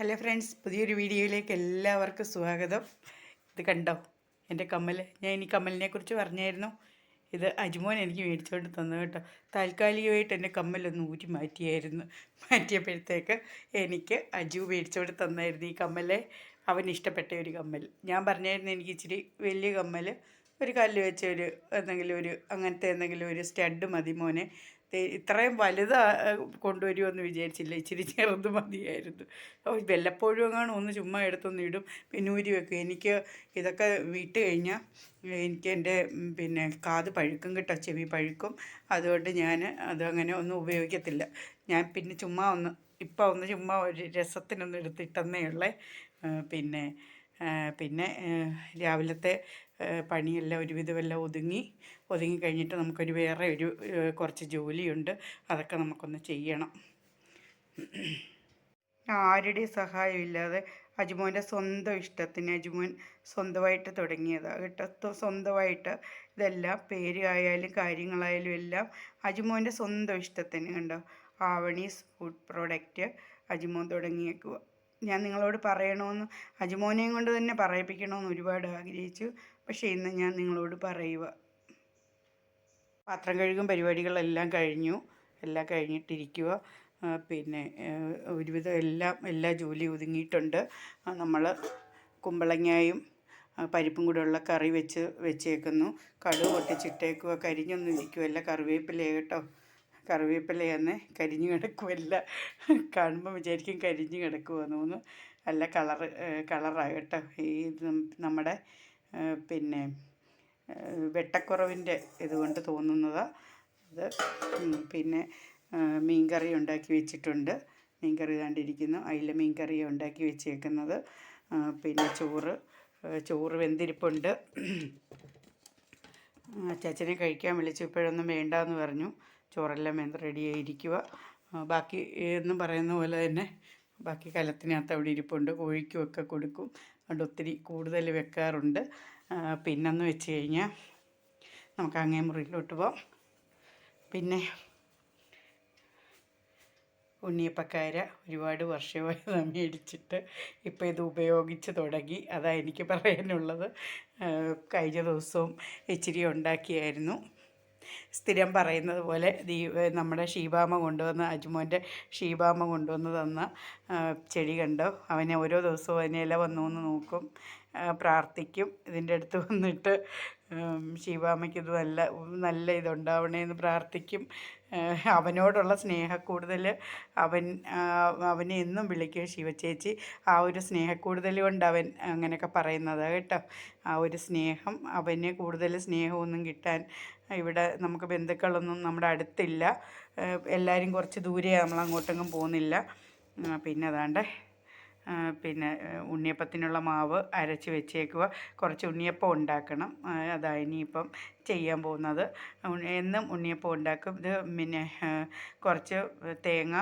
Hello friends പുതിയൊരു വീഡിയോയിലേക്ക് എല്ലാവർക്കും സ്വാഗതം. ഇത് കണ്ടോ? എന്റെ കമ്മൽ ഞാൻ ഇനി കമ്മലിനെ കുറിച്ച് പറഞ്ഞായിരുന്നു. ഇത് അജ്മോൻ എനിക്ക് മേടിച്ചുകൊണ്ട് തന്നു കേട്ടോ. താൽക്കാലികമായിട്ട് എന്റെ കമ്മലൊന്ന് ഊരി മാറ്റിയായിരുന്നു. മാറ്റിയപ്പോഴത്തേക്ക് എനിക്ക് അജു മേടിച്ചുകൊണ്ട് തന്നായിരുന്നു ഈ കമ്മലെ. അവൻ ഇഷ്ടപ്പെട്ട ഒരു കമ്മൽ. ഞാൻ പറഞ്ഞായിരുന്നു എനിക്ക് ഇച്ചിരി വലിയ കമ്മൽ ഒരു കല്ല് വെച്ച ഒരു എന്തെങ്കിലും ഒരു അങ്ങനത്തെ എന്തെങ്കിലും ഒരു സ്റ്റഡ് മതി മോനെ. ഇത്രയും വലുത് കൊണ്ടുവരുമെന്ന് വിചാരിച്ചില്ല. ഇച്ചിരി ചെറുത് മതിയായിരുന്നു. വല്ലപ്പോഴും എങ്ങാനും ഒന്ന് ചുമ്മാ എടുത്തൊന്ന് ഇടും. പിന്നെ ഊരി വെക്കും. എനിക്ക് ഇതൊക്കെ വിട്ട് കഴിഞ്ഞാൽ എനിക്ക് എന്റെ പിന്നെ കാത് പഴുക്കും കേട്ടോ. ചെവി പഴുക്കും. അതുകൊണ്ട് ഞാൻ അതങ്ങനെ ഒന്നും ഉപയോഗിക്കത്തില്ല. ഞാൻ പിന്നെ ചുമ്മാ ഒന്ന് ഇപ്പം ഒന്ന് ചുമ്മാ ഒരു രസത്തിനൊന്ന് എടുത്തിട്ടെന്നേ ഉള്ളേ. പിന്നെ പിന്നെ രാവിലത്തെ പണിയെല്ലാം ഒരുവിധമെല്ലാം ഒതുങ്ങി ഒതുങ്ങി കഴിഞ്ഞിട്ട് നമുക്കൊരു വേറെ ഒരു കുറച്ച് ജോലിയുണ്ട്. അതൊക്കെ നമുക്കൊന്ന് ചെയ്യണം. ആരുടെയും സഹായമില്ലാതെ അജുമോന്റെ സ്വന്തം ഇഷ്ടത്തിന് അജുമോൻ സ്വന്തമായിട്ട് തുടങ്ങിയതാണ് കേട്ടോ. സ്വന്തമായിട്ട് ഇതെല്ലാം പേര് ആയാലും കാര്യങ്ങളായാലും എല്ലാം അജുമോന്റെ സ്വന്തം ഇഷ്ടത്തിന് കണ്ടോ. ആവണീസ് ഫുഡ് പ്രോഡക്റ്റ് അജുമോൻ തുടങ്ങിയേക്കുക ഞാൻ നിങ്ങളോട് പറയണമെന്ന് അജുമോനെയും കൊണ്ട് തന്നെ പറയിപ്പിക്കണമെന്ന് ഒരുപാട് ആഗ്രഹിച്ചു. പക്ഷേ ഇന്ന് ഞാൻ നിങ്ങളോട് പറയുക പാത്രം കഴുകും പരിപാടികളെല്ലാം കഴിഞ്ഞു. എല്ലാം കഴിഞ്ഞിട്ടിരിക്കുക പിന്നെ ഒരുവിധം എല്ലാം എല്ലാ ജോലി ഒതുങ്ങിയിട്ടുണ്ട്. നമ്മൾ കുമ്പളങ്ങായും പരിപ്പും കൂടെയുള്ള കറി വെച്ച് വെച്ചേക്കുന്നു. കടുക് പൊട്ടിച്ചിട്ടേക്കുക കരിഞ്ഞൊന്നും ഇരിക്കുമല്ല കറിവേപ്പില കേട്ടോ. കറിവേപ്പിലയെന്ന് കരിഞ്ഞു കിടക്കുമല്ല കാണുമ്പോൾ വിചാരിക്കും കരിഞ്ഞു കിടക്കുമെന്ന് തോന്നുന്നു നല്ല കളർ കളറാണ് ഈ നമ്മുടെ പിന്നെ വെട്ടക്കുറവിന്റെ ഇതുകൊണ്ട് തോന്നുന്നതാണ് അത് പിന്നെ മീൻകറി ഉണ്ടാക്കി വെച്ചിട്ടുണ്ട്. മീൻകറി കണ്ടിരിക്കുന്നു. അയില മീൻകറി ഉണ്ടാക്കി വെച്ചേക്കുന്നത്. പിന്നെ ചോറ് ചോറ് വെന്തിരിപ്പുണ്ട്. ചച്ചനെ കഴിക്കാൻ വിളിച്ചു. ഇപ്പോഴൊന്നും വേണ്ടാന്ന് പറഞ്ഞു. ചോറെല്ലാം വെന്ത് റെഡിയായിരിക്കുക. ബാക്കി എന്നും പറയുന്ന പോലെ തന്നെ ബാക്കി കലത്തിനകത്ത് അവിടെ ഇരിപ്പുണ്ട്. കോഴിക്കുമൊക്കെ കൊടുക്കും. അതുകൊണ്ട് ഒത്തിരി കൂടുതൽ വെക്കാറുണ്ട്. പിന്നെന്ന് വെച്ച് കഴിഞ്ഞാൽ നമുക്ക് അങ്ങേ മുറിയിലോട്ട് പോവാം. പിന്നെ ഉണ്ണിയപ്പക്കാര ഒരുപാട് വർഷമായി മേടിച്ചിട്ട് ഇപ്പോൾ ഇത് ഉപയോഗിച്ച് തുടങ്ങി. അതാണ് എനിക്ക് പറയാനുള്ളത്. കഴിഞ്ഞ ദിവസവും ഇച്ചിരി ഉണ്ടാക്കിയായിരുന്നു. സ്ഥിരം പറയുന്നത് പോലെ ദീ നമ്മുടെ ഷീബാമ കൊണ്ടുവന്ന അജ്മോന്റെ ഷീബാമ കൊണ്ടുവന്ന് തന്ന ചെടി കണ്ടോ? അവനെ ഓരോ ദിവസവും അതിനെ ഇല വന്നു എന്ന് നോക്കും പ്രാർത്ഥിക്കും. ഇതിന്റെ അടുത്ത് വന്നിട്ട് ശിവാമയ്ക്ക് ഇത് നല്ല നല്ല ഇതുണ്ടാവണേ എന്ന് പ്രാർത്ഥിക്കും. അവനോടുള്ള സ്നേഹക്കൂടുതൽ അവൻ അവനെ എന്നും വിളിക്കും ശിവചേച്ചി. ആ ഒരു സ്നേഹക്കൂടുതൽ കൊണ്ട് അവൻ അങ്ങനെയൊക്കെ പറയുന്നത് കേട്ടോ. ആ ഒരു സ്നേഹം അവന് കൂടുതൽ സ്നേഹമൊന്നും കിട്ടാൻ ഇവിടെ നമുക്ക് ബന്ധുക്കളൊന്നും നമ്മുടെ അടുത്തില്ല. എല്ലാവരും കുറച്ച് ദൂരെയാണ് നമ്മൾ അങ്ങോട്ടെങ്ങും പോകുന്നില്ല പിന്നെ അതാണ്ട്. പിന്നെ ഉണ്ണിയപ്പത്തിനുള്ള മാവ് അരച്ച് വെച്ചേക്കുക കുറച്ച് ഉണ്ണിയപ്പം ഉണ്ടാക്കണം. അതാണ് അതാ ഇനിയിപ്പം ചെയ്യാൻ പോകുന്നത്. എന്നും ഉണ്ണിയപ്പം ഉണ്ടാക്കും. ഇത് പിന്നെ കുറച്ച് തേങ്ങ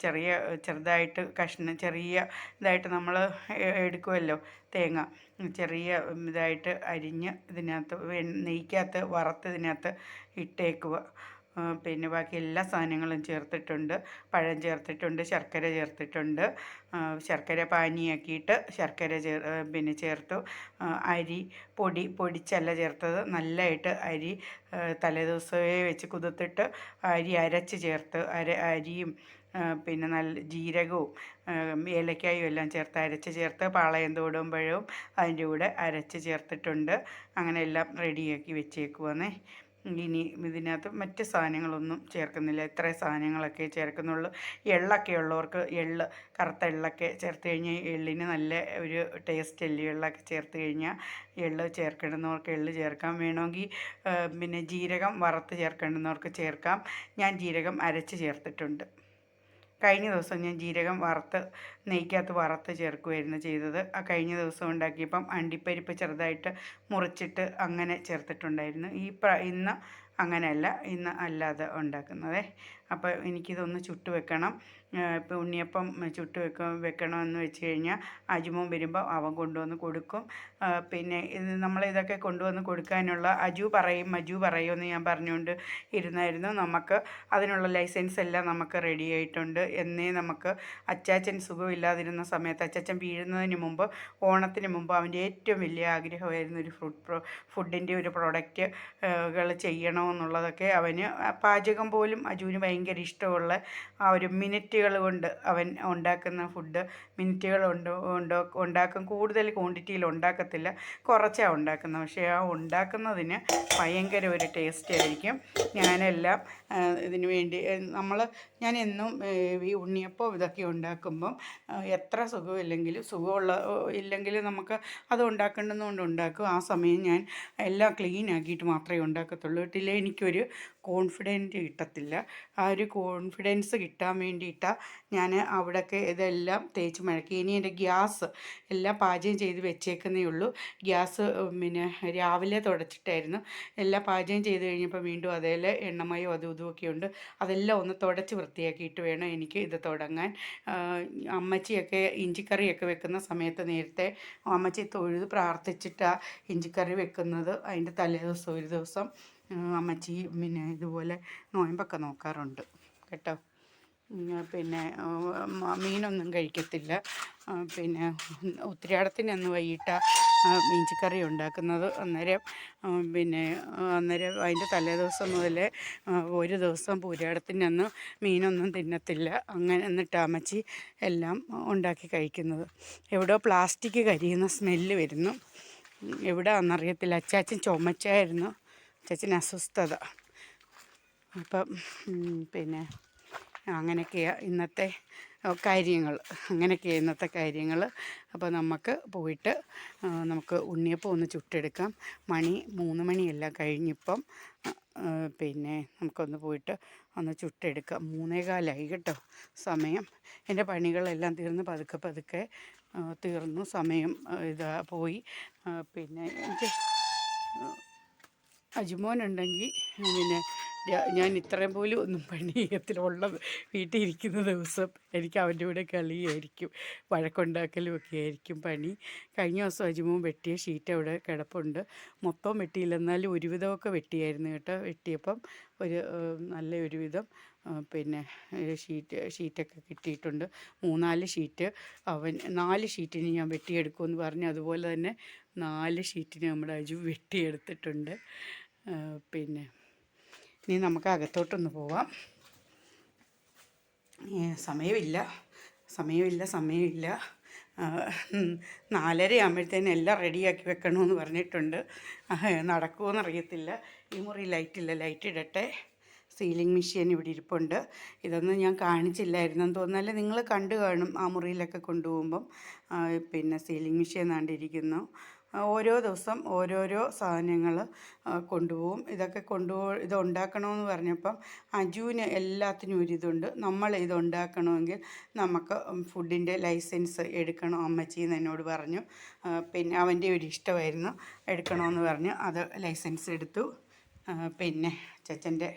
ചെറിയ ചെറുതായിട്ട് കഷ്ണം ചെറിയ ഇതായിട്ട് നമ്മൾ എടുക്കുമല്ലോ തേങ്ങ. ചെറിയ ഇതായിട്ട് അരിഞ്ഞ് ഇതിനകത്ത് നെയ്ക്കകത്ത് വറുത്ത് ഇതിനകത്ത് ഇട്ടേക്കുക പിന്നെ ബാക്കി എല്ലാ സാധനങ്ങളും ചേർത്തിട്ടുണ്ട്. പഴം ചേർത്തിട്ടുണ്ട് ശർക്കര ചേർത്തിട്ടുണ്ട്. ശർക്കര പാനിയാക്കിയിട്ട് ശർക്കര ചേർ പിന്നെ ചേർത്തു. അരി പൊടി പൊടിച്ചല്ല ചേർത്തത്. നല്ലതായിട്ട് അരി തലേദിവസമേ വെച്ച് കുതിർത്തിട്ട് അരി അരച്ച് ചേർത്ത് അര അരിയും പിന്നെ നല്ല ജീരകവും ഏലക്കായും എല്ലാം ചേർത്ത് അരച്ച് ചേർത്ത് പാളയം തോടുമ്പോഴും അതിന്റെ കൂടെ അരച്ച് ചേർത്തിട്ടുണ്ട്. അങ്ങനെ എല്ലാം റെഡിയാക്കി വെച്ചേക്കുവാന്നേ ഇനി ഇതിനകത്ത് മറ്റ് സാധനങ്ങളൊന്നും ചേർക്കുന്നില്ല. ഇത്ര സാധനങ്ങളൊക്കെ ചേർക്കുന്നുള്ളൂ. എള്ളൊക്കെ ഉള്ളവർക്ക് എള്ള് കറുത്ത എള്ളൊക്കെ ചേർത്ത് കഴിഞ്ഞാൽ എള്ളിന് നല്ല ഒരു ടേസ്റ്റ് അല്ലേ? എള്ളൊക്കെ ചേർത്ത് കഴിഞ്ഞാൽ എള്ള് ചേർക്കണമെന്നവർക്ക് എള്ള് ചേർക്കാം. വേണമെങ്കിൽ പിന്നെ ജീരകം വറുത്ത് ചേർക്കണമെന്നവർക്ക് ചേർക്കാം. ഞാൻ ജീരകം അരച്ച് ചേർത്തിട്ടുണ്ട്. കഴിഞ്ഞ ദിവസം ഞാൻ ജീരകം വറുത്ത് നെയ്ക്കകത്ത് വറുത്ത് ചേർക്കുമായിരുന്നു ചെയ്തത്. ആ കഴിഞ്ഞ ദിവസം ഉണ്ടാക്കിയപ്പം അണ്ടിപ്പരിപ്പ് ചെറുതായിട്ട് മുറിച്ചിട്ട് അങ്ങനെ ചേർത്തിട്ടുണ്ടായിരുന്നു. ഈ പ്ര ഇന്ന് അങ്ങനെയല്ല. ഇന്ന് അല്ലാതെ ഉണ്ടാക്കുന്നത്. അപ്പോൾ എനിക്കിതൊന്ന് ചുട്ട് വെക്കണം. ഇപ്പോൾ ഉണ്ണിയപ്പം ചുട്ട് വെക്ക വെക്കണമെന്ന് വെച്ച് കഴിഞ്ഞാൽ അജുമോൻ വരുമ്പോൾ അവൻ കൊണ്ടുവന്ന് കൊടുക്കും. പിന്നെ ഇത് നമ്മളിതൊക്കെ കൊണ്ടുവന്ന് കൊടുക്കാനുള്ള അജു പറയും മജു പറയുമെന്ന് ഞാൻ പറഞ്ഞുകൊണ്ട് ഇരുന്നായിരുന്നു. നമുക്ക് അതിനുള്ള ലൈസൻസ് എല്ലാം നമുക്ക് റെഡി ആയിട്ടുണ്ട്. എന്നേ നമുക്ക് അച്ചാച്ചൻ സുഖമില്ലാതിരുന്ന സമയത്ത് അച്ചാച്ചൻ വീഴുന്നതിന് മുമ്പ് ഓണത്തിന് മുമ്പ് അവന്റെ ഏറ്റവും വലിയ ആഗ്രഹമായിരുന്നു ഒരു ഫുഡ് പ്രോ ഫുഡിന്റെ ഒരു പ്രോഡക്റ്റുകൾ ചെയ്യണമെന്നുള്ളതൊക്കെ അവന് പാചകം പോലും അജുവിന് ഭയങ്കര ഇഷ്ടമുള്ള ആ ഒരു മിനിറ്റുകൾ കൊണ്ട് അവൻ ഉണ്ടാക്കുന്ന ഫുഡ് മിനിറ്റുകൾ ഉണ്ട് ഉണ്ടാക്കും. കൂടുതൽ ക്വാണ്ടിറ്റിയിൽ ഉണ്ടാക്കത്തില്ല. കുറച്ചാണ് ഉണ്ടാക്കുന്നത്. പക്ഷേ ആ ഉണ്ടാക്കുന്നതിന് ഭയങ്കര ഒരു ടേസ്റ്റ് ആയിരിക്കും. ഞാനെല്ലാം ഇതിനു വേണ്ടി. നമ്മൾ ഞാൻ എന്നും ഈ ഉണ്ണിയപ്പം ഇതൊക്കെ ഉണ്ടാക്കുമ്പം എത്ര സുഖമില്ലെങ്കിലും സുഖമുള്ള ഇല്ലെങ്കിലും നമുക്ക് അത് ഉണ്ടാക്കേണ്ടതുകൊണ്ട് ഉണ്ടാക്കും. ആ സമയം ഞാൻ എല്ലാം ക്ലീൻ ആക്കിയിട്ട് മാത്രമേ ഉണ്ടാക്കത്തുള്ളൂ. കേട്ടില്ല എനിക്കൊരു കോൺഫിഡന്റ് കിട്ടത്തില്ല. ആ ഒരു കോൺഫിഡൻസ് കിട്ടാൻ വേണ്ടിയിട്ടാണ് ഞാൻ അവിടെയൊക്കെ ഇതെല്ലാം തേച്ച് മഴക്കി ഇനി എന്റെ ഗ്യാസ് എല്ലാം പാചകം ചെയ്ത് വെച്ചേക്കുന്നേ ഉള്ളൂ. ഗ്യാസ് പിന്നെ രാവിലെ തുടച്ചിട്ടായിരുന്നു. എല്ലാം പാചകം ചെയ്ത് കഴിഞ്ഞപ്പോൾ വീണ്ടും അതേലെ എണ്ണമയോ അതും ഇതുമൊക്കെ ഉണ്ട് അതെല്ലാം ഒന്ന് തുടച്ച് വൃത്തിയാക്കിയിട്ട് വേണം എനിക്ക് ഇത് തുടങ്ങാൻ. അമ്മച്ചിയൊക്കെ ഇഞ്ചിക്കറിയൊക്കെ വെക്കുന്ന സമയത്ത് നേരത്തെ അമ്മച്ചി തൊഴുത് പ്രാർത്ഥിച്ചിട്ടാണ് ഇഞ്ചിക്കറി വെക്കുന്നത്. അതിന്റെ തലേ ദിവസം ഒരു ദിവസം അമ്മച്ചി പിന്നെ ഇതുപോലെ നോയമ്പൊക്കെ നോക്കാറുണ്ട്. കേട്ടോ? പിന്നെ മീനൊന്നും കഴിക്കത്തില്ല. പിന്നെ ഉത്തിരാടത്തിന് അന്ന് വൈകിട്ട് ഇഞ്ചിക്കറി ഉണ്ടാക്കുന്നത് അന്നേരം പിന്നെ അന്നേരം അതിന്റെ തലേ ദിവസം മുതൽ ഒരു ദിവസം പൂരാടത്തിനന്ന് മീനൊന്നും തിന്നത്തില്ല. അങ്ങനെ എന്നിട്ട് അമ്മച്ചി എല്ലാം ഉണ്ടാക്കി കഴിക്കുന്നത്. എവിടെയോ പ്ലാസ്റ്റിക് കരിയുന്ന സ്മെല്ല് വരുന്നു. എവിടെയാണെന്നറിയത്തില്ല അച്ചാച്ചൻ ചുമച്ചായിരുന്നു. അച്ചാച്ചൻ അസ്വസ്ഥത. അപ്പം പിന്നെ അങ്ങനെയൊക്കെയാണ് ഇന്നത്തെ കാര്യങ്ങൾ അങ്ങനെയൊക്കെ ഇന്നത്തെ കാര്യങ്ങൾ അപ്പോൾ നമുക്ക് പോയിട്ട് നമുക്ക് ഉണ്ണിയപ്പം ഒന്ന് ചുട്ടെടുക്കാം. മണി മൂന്ന് മണിയെല്ലാം കഴിഞ്ഞിപ്പം പിന്നെ നമുക്കൊന്ന് പോയിട്ട് ഒന്ന് ചുട്ടെടുക്കാം. മൂന്നേകാലായി കേട്ടോ സമയം. എന്റെ പണികളെല്ലാം തീർന്ന് പതുക്കെ പതുക്കെ തീർന്നു. സമയം ഇതാ പോയി. പിന്നെ അജുമോനുണ്ടെങ്കിൽ പിന്നെ ഞാൻ ഇത്രയും പോലും ഒന്നും പണി ഉള്ളത് വീട്ടിൽ ഇരിക്കുന്ന ദിവസം എനിക്ക് അവന്റെ കൂടെ കളിയായിരിക്കും വഴക്കുണ്ടാക്കലും ഒക്കെ ആയിരിക്കും പണി. കഴിഞ്ഞ ദിവസം അജിമോൻ വെട്ടിയ ഷീറ്റ് അവിടെ കിടപ്പുണ്ട്. മൊത്തം വെട്ടിയില്ല. എന്നാലും ഒരുവിധമൊക്കെ വെട്ടിയായിരുന്നു കേട്ടോ. വെട്ടിയപ്പം ഒരു നല്ല ഒരുവിധം പിന്നെ ഷീറ്റ് ഷീറ്റൊക്കെ കിട്ടിയിട്ടുണ്ട്. മൂന്നാൽ ഷീറ്റ് അവൻ നാല് ഷീറ്റിന് ഞാൻ വെട്ടിയെടുക്കുമെന്ന് പറഞ്ഞു അതുപോലെ തന്നെ നാല് ഷീറ്റിന് നമ്മുടെ അജു വെട്ടിയെടുത്തിട്ടുണ്ട്. പിന്നെ ഇനി നമുക്ക് അകത്തോട്ടൊന്ന് പോവാം. സമയമില്ല. സമയമില്ല സമയമില്ല. നാലര ആകുമ്പോഴത്തേന് എല്ലാം റെഡിയാക്കി വെക്കണമെന്ന് പറഞ്ഞിട്ടുണ്ട്. നടക്കുമോയെന്നറിയത്തില്ല ഈ മുറി ലൈറ്റില്ല ലൈറ്റ് ഇടട്ടെ. സീലിംഗ് മെഷീൻ ഇവിടെ ഇരിപ്പുണ്ട്. ഇതൊന്നും ഞാൻ കാണിച്ചില്ലായിരുന്നു കാണിച്ചില്ലായിരുന്നെന്ന് തോന്നുന്നല്ലേ നിങ്ങൾ കണ്ടു കാണും ആ മുറിയിലൊക്കെ കൊണ്ടുപോകുമ്പം. പിന്നെ സീലിംഗ് മെഷീൻ നാണ്ടിരിക്കുന്നു ഓരോ ദിവസം ഓരോരോ സാധനങ്ങൾ കൊണ്ടുപോകും. ഇതൊക്കെ കൊണ്ടുപോ ഇത് ഉണ്ടാക്കണമെന്ന് പറഞ്ഞപ്പം അജുവിന് എല്ലാത്തിനും ഒരിതുണ്ട് നമ്മൾ ഇത് ഉണ്ടാക്കണമെങ്കിൽ നമുക്ക് ഫുഡിന്റെ ലൈസൻസ് എടുക്കണം. അമ്മച്ചി എന്ന് എന്നോട് പറഞ്ഞു. പിന്നെ അവന്റെ ഒരു ഇഷ്ടമായിരുന്നു. എടുക്കണമെന്ന് പറഞ്ഞു. അത് ലൈസൻസ് എടുത്തു. പിന്നെ ചച്ചന്റെ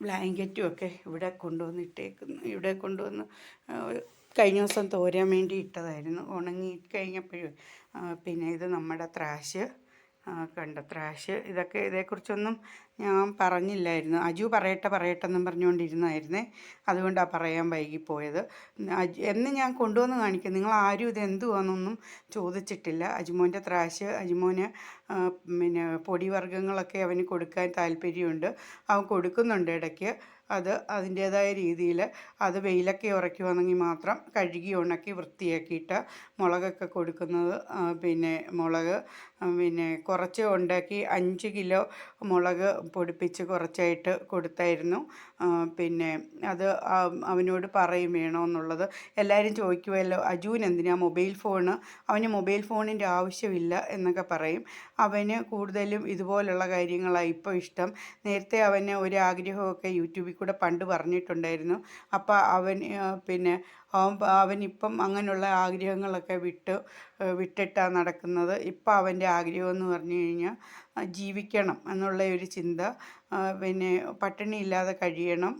ബ്ലാങ്കറ്റും ഒക്കെ ഇവിടെ കൊണ്ടുവന്ന് ഇട്ടേക്കുന്നു. ഇവിടെ കൊണ്ടുവന്ന് കഴിഞ്ഞ ദിവസം തോരാൻ വേണ്ടി ഇട്ടതായിരുന്നു. ഉണങ്ങി കഴിഞ്ഞപ്പോഴും പിന്നെ ഇത് നമ്മുടെ ത്രാശ് കണ്ട? ത്രാശ് ഇതൊക്കെ ഇതേക്കുറിച്ചൊന്നും ഞാൻ പറഞ്ഞില്ലായിരുന്നു. അജു പറയട്ടെ പറയട്ടെ എന്നും പറഞ്ഞുകൊണ്ടിരുന്നായിരുന്നേ. അതുകൊണ്ടാണ് പറയാൻ വൈകിപ്പോയത്. അജു എന്ന് ഞാൻ കൊണ്ടുവന്ന് കാണിക്കും. നിങ്ങൾ ആരും ഇത് എന്തുവാണെന്നൊന്നും ചോദിച്ചിട്ടില്ല. അജുമോന്റെ ത്രാശ് അജുമോന് പിന്നെ പൊടിവർഗങ്ങളൊക്കെ അവന് കൊടുക്കാൻ താല്പര്യമുണ്ട്. അവൻ കൊടുക്കുന്നുണ്ട് ഇടയ്ക്ക്. അത് അതിന്റേതായ രീതിയിൽ അത് വെയിലൊക്കെ ഉറയ്ക്കുവാണെങ്കിൽ മാത്രം കഴുകി ഉണക്കി വൃത്തിയാക്കിയിട്ട് മുളകൊക്കെ കൊടുക്കുന്നത് പിന്നെ മുളക് പിന്നെ കുറച്ച് ഉണ്ടാക്കി അഞ്ച് കിലോ മുളക് പൊടിപ്പിച്ച് കുറച്ചായിട്ട് കൊടുത്തായിരുന്നു. പിന്നെ അത് അവനോട് പറയും വേണമെന്നുള്ളത് എല്ലാവരും ചോദിക്കുമല്ലോ അജുവിന് എന്തിനാ മൊബൈൽ ഫോണ്? അവന് മൊബൈൽ ഫോണിന്റെ ആവശ്യമില്ല എന്നൊക്കെ പറയും. അവന് കൂടുതലും ഇതുപോലുള്ള കാര്യങ്ങളാണ് ഇപ്പോൾ ഇഷ്ടം. നേരത്തെ അവന് ഒരു ആഗ്രഹമൊക്കെ യൂട്യൂബിൽ കൂടെ പണ്ട് പറഞ്ഞിട്ടുണ്ടായിരുന്നു. അപ്പോൾ അവൻ പിന്നെ അവൻ അവനിപ്പം അങ്ങനെയുള്ള ആഗ്രഹങ്ങളൊക്കെ വിട്ട് വിട്ടിട്ടാണ് നടക്കുന്നത്. ഇപ്പം അവന്റെ ആഗ്രഹം എന്ന് പറഞ്ഞു കഴിഞ്ഞാൽ ജീവിക്കണം എന്നുള്ള ഒരു ചിന്ത പിന്നെ പട്ടിണി ഇല്ലാതെ കഴിയണം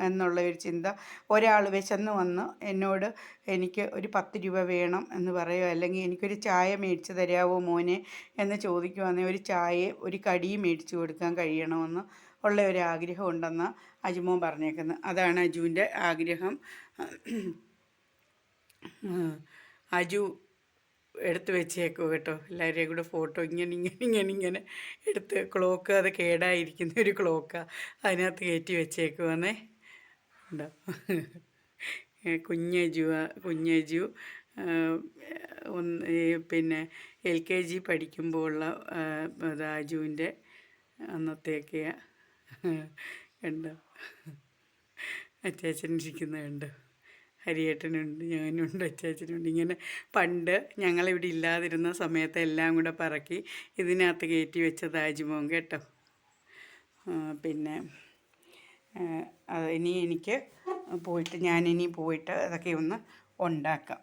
എന്നുള്ള ഒരു ചിന്ത. ഒരാൾ വിശന്ന് വന്ന് എന്നോട് എനിക്ക് ഒരു പത്ത് രൂപ വേണം എന്ന് പറയുക അല്ലെങ്കിൽ എനിക്കൊരു ചായ മേടിച്ച് തരാമോ മോനെ എന്ന് ചോദിക്കുവാണെങ്കിൽ ഒരു ചായ ഒരു കടിയും മേടിച്ച് കൊടുക്കാൻ കഴിയണമെന്ന് ഉള്ള ഒരു ആഗ്രഹം ഉണ്ടെന്ന് അജുമോൻ പറഞ്ഞേക്കുന്നത് അതാണ് അജുവിന്റെ ആഗ്രഹം. അജു എടുത്ത് വെച്ചേക്കോ കേട്ടോ. എല്ലാവരെയും കൂടെ ഫോട്ടോ ഇങ്ങനെ ഇങ്ങനെ ഇങ്ങനെ ഇങ്ങനെ എടുത്ത് ക്ലോക്ക് അത് കേടായിരിക്കുന്ന ഒരു ക്ലോക്കാണ് അതിനകത്ത് കയറ്റി വെച്ചേക്കുവാന്നേ. ഉണ്ടോ? കുഞ്ഞജു കുഞ്ഞജു ഒന്ന് പിന്നെ എൽ കെ ജി പഠിക്കുമ്പോൾ ഉള്ള രാജുവിന്റെ അന്നത്തേക്കെയാണ് കണ്ടോ? അച്ചാച്ചൻ ഇരിക്കുന്നത് കണ്ടോ? ഹരിയേട്ടനുണ്ട് ഞാനുണ്ട് അച്ചാച്ചനുണ്ട്. ഇങ്ങനെ പണ്ട് ഞങ്ങളിവിടെ ഇല്ലാതിരുന്ന സമയത്ത് എല്ലാം കൂടെ പറക്കി ഇതിനകത്ത് കയറ്റി വെച്ച താജ്മോൻ കേട്ടോ. പിന്നെ ഇനി എനിക്ക് പോയിട്ട് ഞാനിനി പോയിട്ട് അതൊക്കെ ഒന്ന് ഉണ്ടാക്കാം.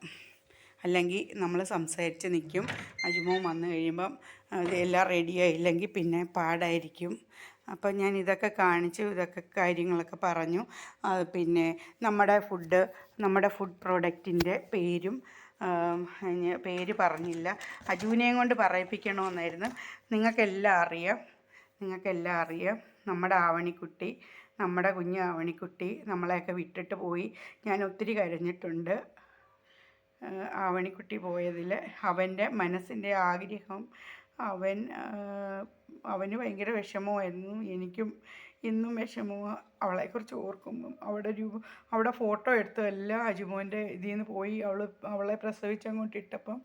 അല്ലെങ്കിൽ നമ്മൾ സംസാരിച്ച് നിൽക്കും. അജുമോൻ വന്നു കഴിയുമ്പം എല്ലാം റെഡിയായില്ലെങ്കിൽ പിന്നെ പാടായിരിക്കും. അപ്പം ഞാൻ ഇതൊക്കെ കാണിച്ചു ഇതൊക്കെ കാര്യങ്ങളൊക്കെ പറഞ്ഞു. പിന്നെ നമ്മുടെ ഫുഡ് നമ്മുടെ ഫുഡ് പ്രോഡക്റ്റിന്റെ പേരും പേര് പറഞ്ഞില്ല. അജുവിനെയും കൊണ്ട് പറയിപ്പിക്കണമെന്നായിരുന്നു നിങ്ങൾക്കെല്ലാം അറിയാം. നിങ്ങൾക്കെല്ലാം അറിയാം. നമ്മുടെ ആവണിക്കുട്ടി നമ്മുടെ കുഞ്ഞ് ആവണിക്കുട്ടി നമ്മളെയൊക്കെ വിട്ടിട്ട് പോയി. ഞാൻ ഒത്തിരി കരഞ്ഞിട്ടുണ്ട്. ആവണിക്കുട്ടി പോയതിൽ അവന്റെ മനസ്സിന്റെ ആഗ്രഹം അവൻ അവന് ഭയങ്കര വിഷമമായിരുന്നു. എനിക്കും ഇന്നും വിഷമമാണ് അവളെക്കുറിച്ച് ഓർക്കുമ്പം അവിടെ ഒരു അവിടെ ഫോട്ടോ എടുത്തതെല്ലാം അജുമോന്റെ ഇതിൽ നിന്ന് പോയി. അവൾ അവളെ പ്രസവിച്ച് അങ്ങോട്ട് ഇട്ടപ്പം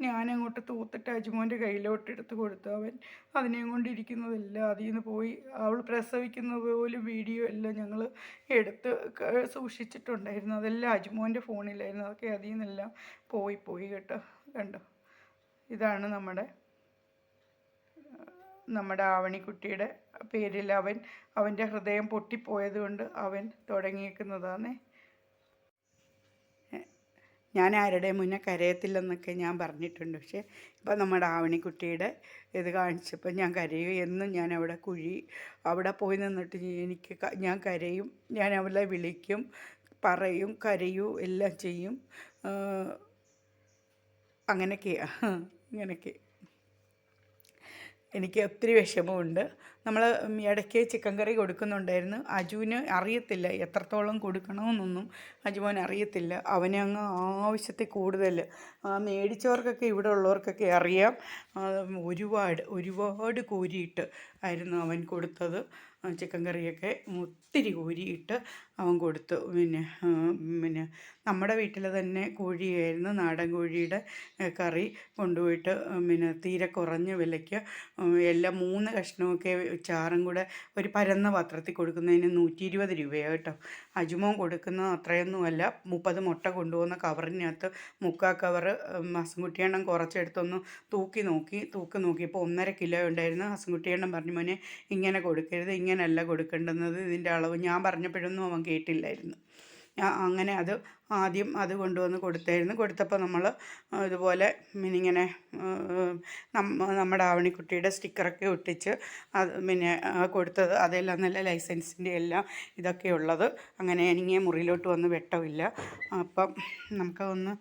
ഞാനങ്ങോട്ട് തൂത്തിട്ട് അജുമോന്റെ കയ്യിലോട്ട് എടുത്ത് കൊടുത്തു. അവൻ അതിനെയും കൊണ്ടിരിക്കുന്നതെല്ലാം അതിൽ നിന്ന് പോയി. അവൾ പ്രസവിക്കുന്ന പോലും വീഡിയോ എല്ലാം ഞങ്ങൾ എടുത്ത് സൂക്ഷിച്ചിട്ടുണ്ടായിരുന്നു. അതെല്ലാം അജുമോന്റെ ഫോണിലായിരുന്നു. അതൊക്കെ അതിൽ നിന്നെല്ലാം പോയി പോയി കേട്ടോ. കണ്ടോ? ഇതാണ് നമ്മുടെ നമ്മുടെ ആവണിക്കുട്ടിയുടെ പേരിൽ അവൻ അവന്റെ ഹൃദയം പൊട്ടിപ്പോയത് കൊണ്ട് അവൻ തുടങ്ങിയേക്കുന്നതാണ് ഞാൻ ആരുടെ മുന്നേ കരയത്തില്ലെന്നൊക്കെ ഞാൻ പറഞ്ഞിട്ടുണ്ട്. പക്ഷേ ഇപ്പം നമ്മുടെ ആവണിക്കുട്ടിയുടെ ഇത് കാണിച്ചപ്പോൾ ഞാൻ കരയും. എന്നും ഞാൻ അവിടെ കുഴി അവിടെ പോയി നിന്നിട്ട് എനിക്ക് ഞാൻ കരയും. ഞാൻ അവളെ വിളിക്കും പറയും കരയും എല്ലാം ചെയ്യും. അങ്ങനെയൊക്കെയാണ് ഇങ്ങനെയൊക്കെ. എനിക്ക് ഒത്തിരി വിഷമമുണ്ട്. നമ്മൾ ഇടയ്ക്ക് ചിക്കൻ കറി കൊടുക്കുന്നുണ്ടായിരുന്നു. അജുവിന് അറിയത്തില്ല എത്രത്തോളം കൊടുക്കണമെന്നൊന്നും അജുമോൻ അറിയത്തില്ല. അവനെ അങ്ങ് ആവശ്യത്തിൽ കൂടുതൽ. മേടിച്ചവർക്കൊക്കെ ഇവിടെ ഉള്ളവർക്കൊക്കെ അറിയാം. ഒരുപാട് ഒരുപാട് കോരിയിട്ട് ആയിരുന്നു അവൻ കൊടുത്തത്. ചിക്കൻ കറിയൊക്കെ ഒത്തിരി കോരിയിട്ട് അവൻ കൊടുത്തു. പിന്നെ പിന്നെ നമ്മുടെ വീട്ടിൽ തന്നെ കോഴിയായിരുന്നു. നാടൻ കോഴിയുടെ കറി കൊണ്ടുപോയിട്ട് പിന്നെ തീരെ കുറഞ്ഞ വിലയ്ക്ക് എല്ലാം മൂന്ന് കഷ്ണമൊക്കെ ചാറും കൂടെ ഒരു പരന്ന പാത്രത്തിൽ കൊടുക്കുന്നതിന് നൂറ്റി ഇരുപത് രൂപയാണ് കേട്ടോ. അജുമോൻ കൊടുക്കുന്നത് അത്രയൊന്നുമല്ല. മുപ്പത് മുട്ട കൊണ്ടുപോകുന്ന കവറിനകത്ത് മുക്കാ കവറ് എണ്ണം കുറച്ചെടുത്തൊന്ന് തൂക്കി നോക്കി തൂക്കി നോക്കി നോക്കിയപ്പോൾ ഒന്നര കിലോ ഉണ്ടായിരുന്നു. എണ്ണം പറഞ്ഞു മോനെ ഇങ്ങനെ കൊടുക്കരുത് ഇങ്ങനെയല്ല കൊടുക്കേണ്ടുന്നത്. ഇതിന്റെ അളവ് ഞാൻ പറഞ്ഞപ്പോഴൊന്നും അവൻ കേട്ടില്ലായിരുന്നു. അങ്ങനെ അത് ആദ്യം അത് കൊണ്ടുവന്ന് കൊടുത്തായിരുന്നു. കൊടുത്തപ്പോൾ നമ്മൾ ഇതുപോലെ ഇങ്ങനെ നമ്മുടെ ആവണിക്കുട്ടിയുടെ സ്റ്റിക്കറൊക്കെ ഒട്ടിച്ച് അത് പിന്നെ കൊടുത്തത്. അതെല്ലാം നല്ല ലൈസൻസിന്റെ എല്ലാം ഇതൊക്കെ ഉള്ളത്. അങ്ങനെ എനിക്ക് മുറിയിലോട്ട് വന്ന് വെട്ടമില്ല അപ്പം നമുക്കതൊന്ന്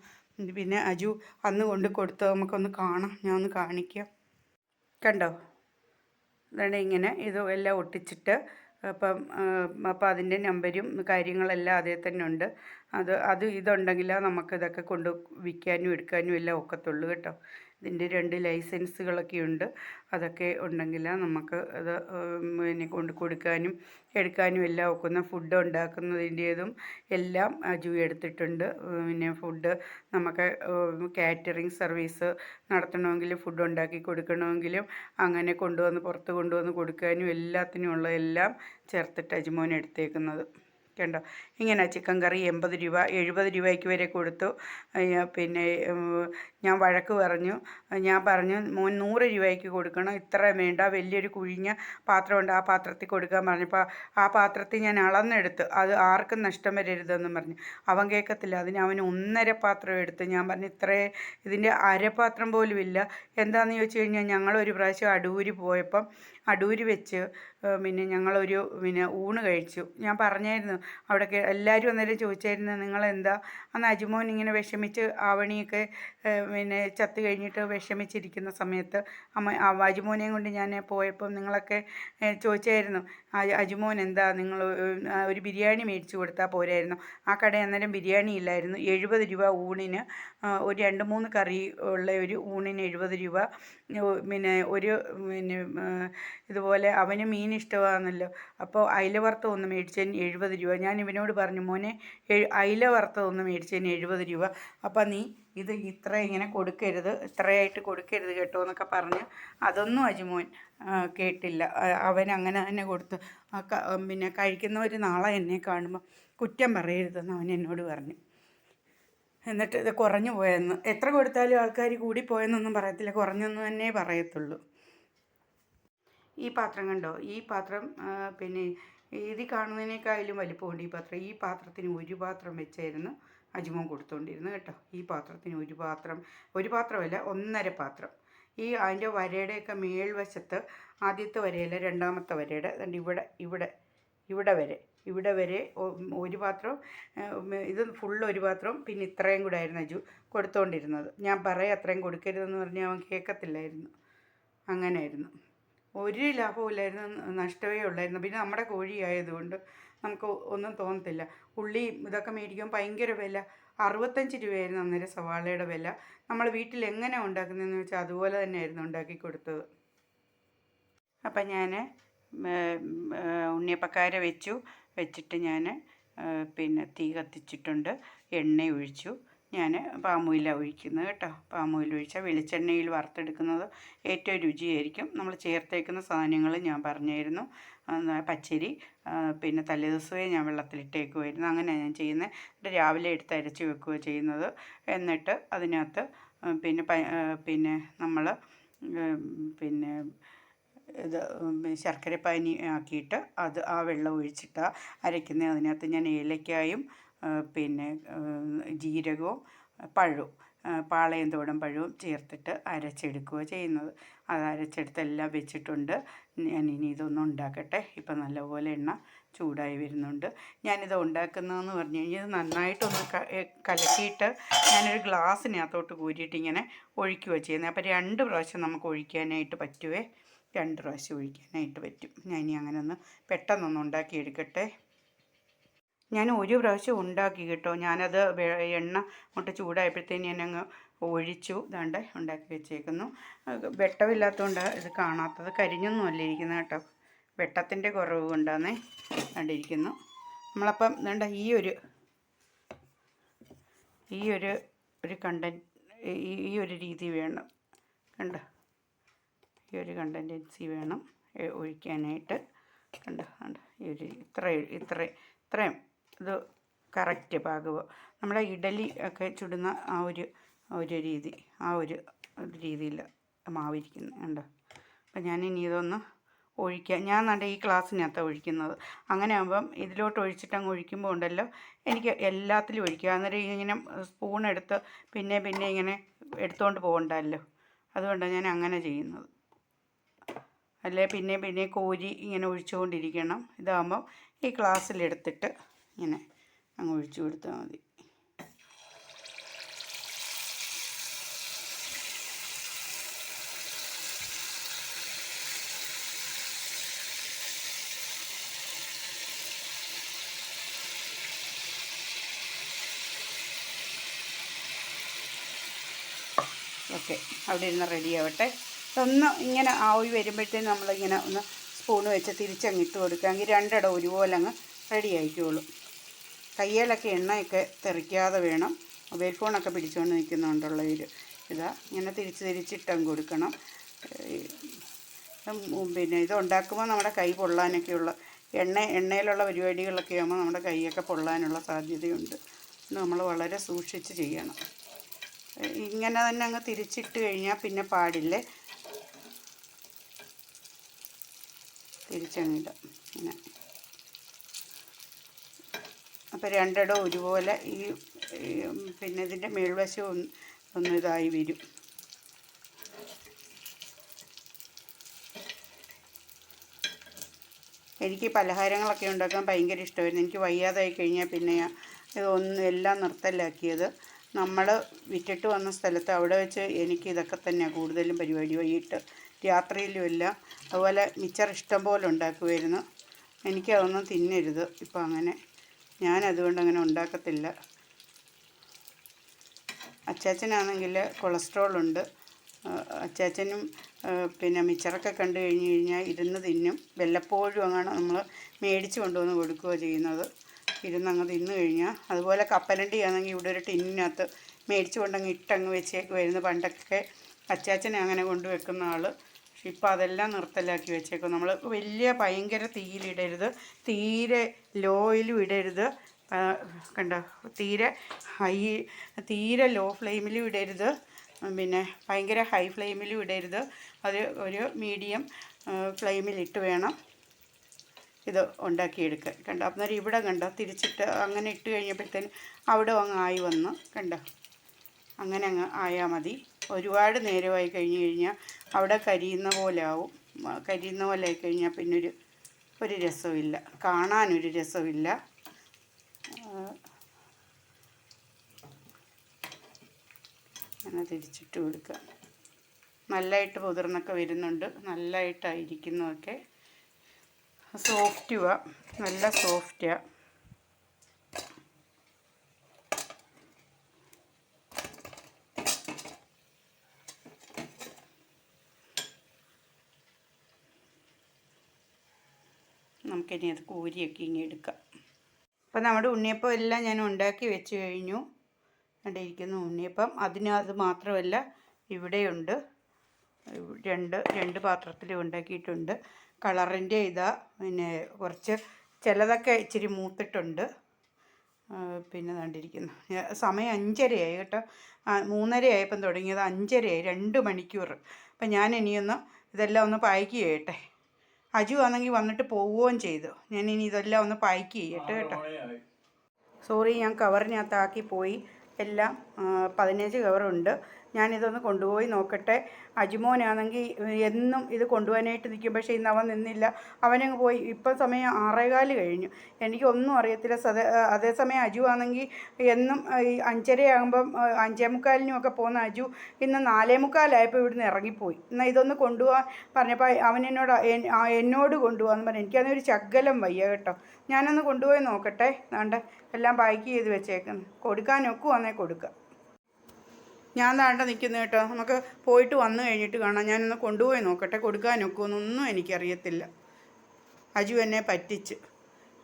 പിന്നെ അജു അന്ന് കൊണ്ട് കൊടുത്തത് നമുക്കൊന്ന് കാണാം. ഞാൻ ഒന്ന് കാണിക്കാം. കണ്ടോ? അതാണ് ഇങ്ങനെ ഇത് എല്ലാം ഒട്ടിച്ചിട്ട് അപ്പം അപ്പം അതിന്റെ നമ്പരും കാര്യങ്ങളെല്ലാം അതേ തന്നെ ഉണ്ട്. അത് അത് ഇതുണ്ടെങ്കിലേ നമുക്കിതൊക്കെ കൊണ്ട് വിൽക്കാനും എടുക്കാനും എല്ലാം ഒക്കത്തുള്ളൂ കേട്ടോ. ഇതിന്റെ രണ്ട് ലൈസൻസുകളൊക്കെ ഉണ്ട്. അതൊക്കെ ഉണ്ടെങ്കിൽ നമുക്ക് അത് പിന്നെ കൊണ്ട് കൊടുക്കാനും എടുക്കാനും എല്ലാം ഒക്കുന്ന ഫുഡ് ഉണ്ടാക്കുന്നതിന്റേതും എല്ലാം അജു എടുത്തിട്ടുണ്ട്. പിന്നെ ഫുഡ് നമുക്ക് കാറ്ററിംഗ് സർവീസ് നടത്തണമെങ്കിൽ ഫുഡ് ഉണ്ടാക്കി കൊടുക്കണമെങ്കിലും അങ്ങനെ കൊണ്ടുവന്ന് പുറത്ത് കൊണ്ടുവന്ന് കൊടുക്കാനും എല്ലാത്തിനും ഉള്ള എല്ലാം ചേർത്തിട്ട് അജുമോൻ എടുത്തേക്കുന്നത്. കണ്ടോ? ഇങ്ങനെ ചിക്കൻ കറി എൺപത് രൂപ എഴുപത് രൂപയ്ക്ക് വരെ കൊടുത്തു. പിന്നെ ഞാൻ വഴക്ക് പറഞ്ഞു. ഞാൻ പറഞ്ഞു മോൻ നൂറ് രൂപയ്ക്ക് കൊടുക്കണം ഇത്ര വേണ്ട വലിയൊരു കുഴിഞ്ഞ പാത്രമുണ്ട് ആ പാത്രത്തിൽ കൊടുക്കാൻ പറഞ്ഞപ്പോൾ ആ പാത്രത്തിൽ ഞാൻ അളന്നെടുത്ത്. അത് ആർക്കും നഷ്ടം വരരുതെന്നും പറഞ്ഞു. അവൻ കേൾക്കത്തില്ല. അതിന് അവന് ഒന്നര പാത്രം എടുത്ത്. ഞാൻ പറഞ്ഞു ഇത്രേ ഇതിന്റെ അരപാത്രം പോലും ഇല്ല എന്താണെന്ന് ചോദിച്ചു കഴിഞ്ഞാൽ ഞങ്ങളൊരു പ്രാവശ്യം അടൂര് പോയപ്പം അടൂര് വെച്ച് പിന്നെ ഞങ്ങളൊരു പിന്നെ ഊണ് കഴിച്ചു. ഞാൻ പറഞ്ഞായിരുന്നു അവിടെ എല്ലാവരും അന്നേരം ചോദിച്ചായിരുന്നു നിങ്ങളെന്താ? അന്ന് അജുമോൻ ഇങ്ങനെ വിഷമിച്ച് ആവണിയൊക്കെ പിന്നെ ചത്തു കഴിഞ്ഞിട്ട് വിഷമിച്ചിരിക്കുന്ന സമയത്ത് അമ്മ അജുമോനെയും കൊണ്ട് ഞാൻ പോയപ്പം നിങ്ങളൊക്കെ ചോദിച്ചായിരുന്നു "അജ് അജുമോൻ എന്താ? നിങ്ങൾ ഒരു ബിരിയാണി മേടിച്ചു കൊടുത്താൽ പോരായിരുന്നു. ആ കട അന്നേരം ബിരിയാണി ഇല്ലായിരുന്നു. എഴുപത് രൂപ ഊണിന് ഒരു രണ്ട് മൂന്ന് കറി ഉള്ള ഒരു ഊണിന് എഴുപത് രൂപ പിന്നെ ഒരു പിന്നെ ഇതുപോലെ അവന് മീൻ ഇഷ്ടമാണല്ലോ. അപ്പോൾ അയില വറുത്ത ഒന്ന് മേടിച്ചതിന് എഴുപത് രൂപ. ഞാൻ ഇവനോട് പറഞ്ഞു മോനെ അയില വറുത്ത ഒന്ന് മേടിച്ചതിന് എഴുപത് രൂപ. അപ്പം നീ ഇത് ഇത്ര ഇങ്ങനെ കൊടുക്കരുത് ഇത്രയായിട്ട് കൊടുക്കരുത് കേട്ടോ എന്നൊക്കെ പറഞ്ഞ് അതൊന്നും അജിമോൻ കേട്ടില്ല. അവൻ അങ്ങനെ തന്നെ കൊടുത്തു. പിന്നെ കഴിക്കുന്നവർ നാളെ എന്നെ കാണുമ്പോൾ കുറ്റം പറയരുതെന്ന് അവൻ എന്നോട് പറഞ്ഞു. എന്നിട്ട് ഇത് കുറഞ്ഞു പോയെന്ന്. എത്ര കൊടുത്താലും ആൾക്കാർ കൂടി കൂടിപ്പോയെന്നൊന്നും പറയത്തില്ല. കുറഞ്ഞെന്ന് തന്നെ പറയത്തുള്ളൂ. ഈ പാത്രം കണ്ടോ? ഈ പാത്രം പിന്നെ ഇത് കാണുന്നതിനേക്കാളും വലിപ്പമുണ്ട് ഈ പാത്രം. ഈ പാത്രത്തിന് ഒരു പാത്രം വെച്ചായിരുന്നു അജുമോൻ കൊടുത്തുകൊണ്ടിരുന്നു കേട്ടോ. ഈ പാത്രത്തിന് ഒരു പാത്രം ഒരു പാത്രമല്ല ഒന്നര പാത്രം. ഈ അതിന്റെ വരയുടെയൊക്കെ മേൽവശത്ത് ആദ്യത്തെ വരയല്ല രണ്ടാമത്തെ വരയുടെ ഇവിടെ ഇവിടെ ഇവിടെ വരെ ഇവിടെ വരെ ഒരു പാത്രം ഇത് ഫുള്ള് ഒരു പാത്രം പിന്നെ ഇത്രയും കൂടെ ആയിരുന്നു അജു കൊടുത്തുകൊണ്ടിരുന്നത് ഞാൻ പറയാം അത്രയും കൊടുക്കരുതെന്ന് പറഞ്ഞാൽ അവൻ കേൾക്കത്തില്ലായിരുന്നു. അങ്ങനെയായിരുന്നു. ഒരു ലാഭവും ഇല്ലായിരുന്നു നഷ്ടമേ ഉള്ളായിരുന്നു. പിന്നെ നമ്മുടെ കോഴി ആയതുകൊണ്ട് നമുക്ക് ഒന്നും തോന്നത്തില്ല. ഉള്ളി ഇതൊക്കെ മേടിക്കുമ്പോൾ ഭയങ്കര വില. അറുപത്തഞ്ച് രൂപയായിരുന്നു അന്നേരം സവാളയുടെ വില. നമ്മൾ വീട്ടിൽ എങ്ങനെ ഉണ്ടാക്കുന്നതെന്ന് വെച്ചാൽ അതുപോലെ തന്നെയായിരുന്നു ഉണ്ടാക്കി കൊടുത്തത്. അപ്പം ഞാൻ ഉണ്ണിയപ്പക്കാര വെച്ചു. വെച്ചിട്ട് ഞാൻ പിന്നെ തീ കത്തിച്ചിട്ടുണ്ട്. എണ്ണ ഒഴിച്ചു. ഞാൻ പാമോയില ഒഴിക്കുന്നത് കേട്ടോ. പാമോയിൽ ഒഴിച്ചാൽ വെളിച്ചെണ്ണയിൽ വറുത്തെടുക്കുന്നത് ഏറ്റവും രുചിയായിരിക്കും. നമ്മൾ ചേർത്തേക്കുന്ന സാധനങ്ങൾ ഞാൻ പറഞ്ഞായിരുന്നു. പച്ചരി പിന്നെ തലേദിവസമേ ഞാൻ വെള്ളത്തിലിട്ടേക്കുമായിരുന്നു അങ്ങനെയാണ് ഞാൻ ചെയ്യുന്നത്. രാവിലെ എടുത്ത് അരച്ച് വെക്കുകയോ ചെയ്യുന്നത്. എന്നിട്ട് അതിനകത്ത് പിന്നെ പിന്നെ നമ്മൾ പിന്നെ ഇത് ശർക്കരപ്പാനി ശർക്കര പാനി ആക്കിയിട്ട് അത് ആ വെള്ളം ഒഴിച്ചിട്ട് അരയ്ക്കുന്ന അതിനകത്ത് ഞാൻ ഏലക്കായും പിന്നെ ജീരകവും പഴവും പാളയം തോടൻ പഴവും ചേർത്തിട്ട് അരച്ചെടുക്കുക ചെയ്യുന്നത്. അത് അരച്ചെടുത്തെല്ലാം വെച്ചിട്ടുണ്ട്. ഞാൻ ഇനി ഇതൊന്നും ഉണ്ടാക്കട്ടെ. ഇപ്പം നല്ലപോലെ എണ്ണ ചൂടായി വരുന്നുണ്ട്. ഞാനിത് ഉണ്ടാക്കുന്നതെന്ന് പറഞ്ഞു കഴിഞ്ഞാൽ നന്നായിട്ടൊന്ന് കലക്കിയിട്ട് ഞാനൊരു ഗ്ലാസ്സിനകത്തോട്ട് കൂരിയിട്ട് ഇങ്ങനെ ഒഴിക്കുക ചെയ്യുന്നത്. അപ്പോൾ രണ്ട് പ്രാവശ്യം നമുക്ക് ഒഴിക്കാനായിട്ട് പറ്റുവേ? രണ്ട് പ്രാവശ്യം ഒഴിക്കാനായിട്ട് പറ്റും. ഞാൻ ഇനി അങ്ങനെ ഒന്ന് പെട്ടെന്നൊന്ന് ഉണ്ടാക്കിയെടുക്കട്ടെ. ഞാൻ ഒരു പ്രാവശ്യം ഉണ്ടാക്കി കേട്ടോ. ഞാനത് എണ്ണ മുട്ട ചൂടായപ്പോഴത്തേന് ഞാനങ്ങ് ഒഴിച്ചു. ഇതാണ്ട് ഉണ്ടാക്കി വെച്ചേക്കുന്നു. വെട്ടമില്ലാത്തതുകൊണ്ട് ഇത് കാണാത്തത് കരിഞ്ഞൊന്നും അല്ല ഇരിക്കുന്നത് കേട്ടോ. വെട്ടത്തിന്റെ കുറവ് കൊണ്ടാന്നേ കണ്ടിരിക്കുന്നു നമ്മളപ്പം വേണ്ട ഈ ഒരു ഈ ഒരു ഒരു കണ്ടന്റ് ഈ ഒരു രീതി വേണം. കണ്ടോ? ഈ ഒരു കണ്ടന്റൻസി വേണം ഒഴിക്കാനായിട്ട്. കണ്ടോ? കണ്ടോ? ഈ ഒരു ഇത്ര ഇത്ര ഇത്രയും. ഇത് കറക്റ്റ് പാകവ്. നമ്മളെ ഇഡലി ഒക്കെ ചുടുന്ന ആ ഒരു ഒരു രീതി ആ ഒരു രീതിയിൽ മാവിരിക്കുന്നുണ്ട് അപ്പം ഞാൻ ഇനി ഇതൊന്ന് ഒഴിക്കുക ഞാൻ നല്ല ഈ ക്ലാസ്സിനകത്ത് ഒഴിക്കുന്നത്. അങ്ങനെ ആകുമ്പം ഇതിലോട്ട് ഒഴിച്ചിട്ട് അങ്ങ് ഒഴിക്കുമ്പോൾ ഉണ്ടല്ലോ എനിക്ക് എല്ലാത്തിലും ഒഴിക്കുക അന്നേരം ഇങ്ങനെ സ്പൂൺ എടുത്ത് പിന്നെ പിന്നെ ഇങ്ങനെ എടുത്തുകൊണ്ട് പോകണ്ടല്ലോ അതുകൊണ്ടാണ് ഞാൻ അങ്ങനെ ചെയ്യുന്നത്. അല്ലെ? പിന്നെ പിന്നെ കോരി ഇങ്ങനെ ഒഴിച്ചുകൊണ്ടിരിക്കണം. ഇതാകുമ്പം ഈ ഗ്ലാസ്സിലെടുത്തിട്ട് ഇങ്ങനെ അങ്ങ് ഒഴിച്ചു കൊടുത്താൽ മതി. ഓക്കെ അവിടെ ഇരുന്ന് റെഡി ആവട്ടെ. ഒന്ന് ഇങ്ങനെ ആവി വരുമ്പോഴത്തേന് നമ്മളിങ്ങനെ ഒന്ന് സ്പൂൺ വെച്ച് തിരിച്ചങ്ങ് ഇട്ട് കൊടുക്കുകയെങ്കിൽ രണ്ടിടം ഒരുപോലെ അങ്ങ് റെഡി ആയിക്കോളും. കയ്യിലൊക്കെ എണ്ണയൊക്കെ തെറിക്കാതെ വേണം. മൊബൈൽ ഫോണൊക്കെ പിടിച്ചുകൊണ്ട് നിൽക്കുന്നുണ്ടുള്ള ഒരു ഇതാ ഇങ്ങനെ തിരിച്ച് തിരിച്ചിട്ടങ്ങ് കൊടുക്കണം. പിന്നെ ഇത് ഉണ്ടാക്കുമ്പോൾ നമ്മുടെ കൈ പൊള്ളാനൊക്കെയുള്ള എണ്ണ എണ്ണയിലുള്ള പരിപാടികളൊക്കെ ആകുമ്പോൾ നമ്മുടെ കൈയൊക്കെ പൊള്ളാനുള്ള സാധ്യതയുണ്ട്. നമ്മൾ വളരെ സൂക്ഷിച്ച് ചെയ്യണം. ഇങ്ങനെ തന്നെ അങ്ങ് തിരിച്ചിട്ട് കഴിഞ്ഞാൽ പിന്നെ പാടില്ലേ? തിരിച്ചങ്ങിടാം ഇങ്ങനെ. അപ്പോൾ രണ്ടിടം ഒരുപോലെ ഈ പിന്നെ ഇതിന്റെ മേൽവശം ഒന്ന് ഒന്ന് ഇതായി വരും. എനിക്ക് പലഹാരങ്ങളൊക്കെ ഉണ്ടാക്കാൻ ഭയങ്കര ഇഷ്ടമായിരുന്നു. എനിക്ക് വയ്യാതായി കഴിഞ്ഞാൽ പിന്നെ ഇതൊന്നും എല്ലാം നിർത്തലാക്കിയത്. നമ്മൾ വിറ്റിട്ട് വന്ന സ്ഥലത്ത് അവിടെ വെച്ച് എനിക്ക് ഇതൊക്കെ തന്നെയാണ് കൂടുതലും പരിപാടി. വൈകിട്ട് രാത്രിയിലും എല്ലാം. അതുപോലെ മിച്ചർ ഇഷ്ടം പോലെ ഉണ്ടാക്കുമായിരുന്നു എനിക്കതൊന്നും തിന്നരുത്. ഇപ്പം അങ്ങനെ ഞാൻ അതുകൊണ്ട് അങ്ങനെ ഉണ്ടാക്കത്തില്ല. അച്ചാച്ചനാണെങ്കിൽ കൊളസ്ട്രോൾ ഉണ്ട് അച്ചാച്ചനും പിന്നെ മിച്ചറൊക്കെ കണ്ടു കഴിഞ്ഞ് കഴിഞ്ഞാൽ ഇരുന്ന് തിന്നും. വല്ലപ്പോഴും അങ്ങനെ നമ്മൾ മേടിച്ച് കൊണ്ടുവന്ന് കൊടുക്കുകയോ ചെയ്യുന്നത്. ഇരുന്ന് അങ്ങ് തിന്നു കഴിഞ്ഞാൽ അതുപോലെ കപ്പലണ്ടി ആണെങ്കിൽ ഇവിടെ ഒരു ടിന്നിനകത്ത് മേടിച്ച് കൊണ്ടങ്ങ് ഇട്ടങ്ങ് വെച്ചേക്ക് വരുന്ന പണ്ടൊക്കെ അച്ചാച്ചനെ അങ്ങനെ കൊണ്ടുവെക്കുന്ന ആൾ ഇപ്പോൾ അതെല്ലാം നിർത്തലാക്കി വെച്ചേക്കും. നമ്മൾ വലിയ ഭയങ്കര തീയിലിടരുത് തീരെ ലോയിലും ഇടരുത്. കണ്ടോ? തീരെ ഹൈ തീരെ ലോ ഫ്ലെയിമിലും ഇടരുത്. പിന്നെ ഭയങ്കര ഹൈ ഫ്ലെയിമിലും ഇടരുത്. അത് ഒരു മീഡിയം ഫ്ലെയിമിലിട്ട് വേണം ഇത് ഉണ്ടാക്കിയെടുക്കാൻ. കണ്ടോ? അന്നേരം ഇവിടെ കണ്ടോ? തിരിച്ചിട്ട് അങ്ങനെ ഇട്ട് കഴിഞ്ഞപ്പോഴത്തേന് അവിടെ അങ്ങ് ആയി വന്ന്. കണ്ടോ? അങ്ങനെ അങ്ങ് ആയാൽ മതി. ഒരുപാട് നേരമായി കഴിഞ്ഞ് കഴിഞ്ഞാൽ അവിടെ കരിയുന്ന പോലെ ആവും കരിയുന്ന പോലെ ആയി കഴിഞ്ഞാൽ പിന്നെ ഒരു ഒരു രസമില്ല കാണാനൊരു രസമില്ല അങ്ങനെ തിരിച്ചിട്ട് കൊടുക്കുക. നല്ലതായിട്ട് പുതിർന്നൊക്കെ വരുന്നുണ്ട്. നല്ലതായിട്ടായിരിക്കുന്നതൊക്കെ സോഫ്റ്റുവാ. നല്ല സോഫ്റ്റാ. നമുക്കിനി അത് കോരിയൊക്കെ ഇങ്ങനെ എടുക്കാം. അപ്പം നമ്മുടെ ഉണ്ണിയപ്പം എല്ലാം ഞാൻ ഉണ്ടാക്കി വെച്ച് കഴിഞ്ഞു. കണ്ടിരിക്കുന്നു ഉണ്ണിയപ്പം. അതിന് അത് മാത്രമല്ല ഇവിടെയുണ്ട്. രണ്ട് രണ്ട് പാത്രത്തിൽ ഉണ്ടാക്കിയിട്ടുണ്ട്. കളറിന്റെ ഇതാ പിന്നെ കുറച്ച് ചിലതൊക്കെ ഇച്ചിരി മൂത്തിട്ടുണ്ട്. പിന്നെ കണ്ടിരിക്കുന്നു. സമയം അഞ്ചരയായി കേട്ടോ. മൂന്നരയായപ്പം തുടങ്ങിയത് അഞ്ചരയായി രണ്ട് മണിക്കൂർ അപ്പം ഞാൻ ഇനിയൊന്ന് ഇതെല്ലാം ഒന്ന് പായ്ക്ക് ചെയ്യട്ടെ. അജു ആണെങ്കിൽ വന്നിട്ട് പോവുകയും ചെയ്തു. ഞാൻ ഇനി ഇതെല്ലാം ഒന്ന് പായ്ക്ക് ചെയ്യട്ടെ കേട്ടോ. സോറി ഞാൻ കവറിനകത്താക്കി പോയി. എല്ലാം പതിനഞ്ച് കവറുണ്ട് ഞാനിതൊന്ന് കൊണ്ടുപോയി നോക്കട്ടെ. അജിമോനാണെങ്കിൽ എന്നും ഇത് കൊണ്ടുപോകാനായിട്ട് നിൽക്കും. പക്ഷേ ഇന്ന് അവൻ നിന്നില്ല. അവനങ്ങ് പോയി. ഇപ്പം സമയം ആറേകാൽ കഴിഞ്ഞു. എനിക്കൊന്നും അറിയത്തില്ല. സദ അതേസമയം അജു ആണെങ്കിൽ എന്നും ഈ അഞ്ചരയാകുമ്പം അഞ്ചേ മുക്കാലിനും ഒക്കെ പോകുന്ന അജു ഇന്ന് നാലേ മുക്കാലായപ്പോൾ ഇവിടുന്ന് ഇറങ്ങിപ്പോയി. എന്നാൽ ഇതൊന്ന് കൊണ്ടുപോകാൻ പറഞ്ഞപ്പോൾ അവൻ എന്നോട് എന്നോട് കൊണ്ടുപോകാന്ന് പറഞ്ഞു. എനിക്കാണെങ്കിൽ ഒരു ശകലം വയ്യ കേട്ടോ. ഞാനൊന്ന് കൊണ്ടുപോയി നോക്കട്ടെ. വേണ്ട എല്ലാം പാക്ക് ചെയ്ത് വെച്ചേക്കുന്നു. കൊടുക്കാനൊക്കെ വന്നേ കൊടുക്കാം. ഞാൻ താണ്ട നിൽക്കുന്നു കേട്ടോ. നമുക്ക് പോയിട്ട് വന്നു കഴിഞ്ഞിട്ട് കാണാം. ഞാനൊന്ന് കൊണ്ടുപോയി നോക്കട്ടെ. കൊടുക്കാൻ ഒന്നും എനിക്കറിയത്തില്ല. അജു എന്നെ പറ്റിച്ച്.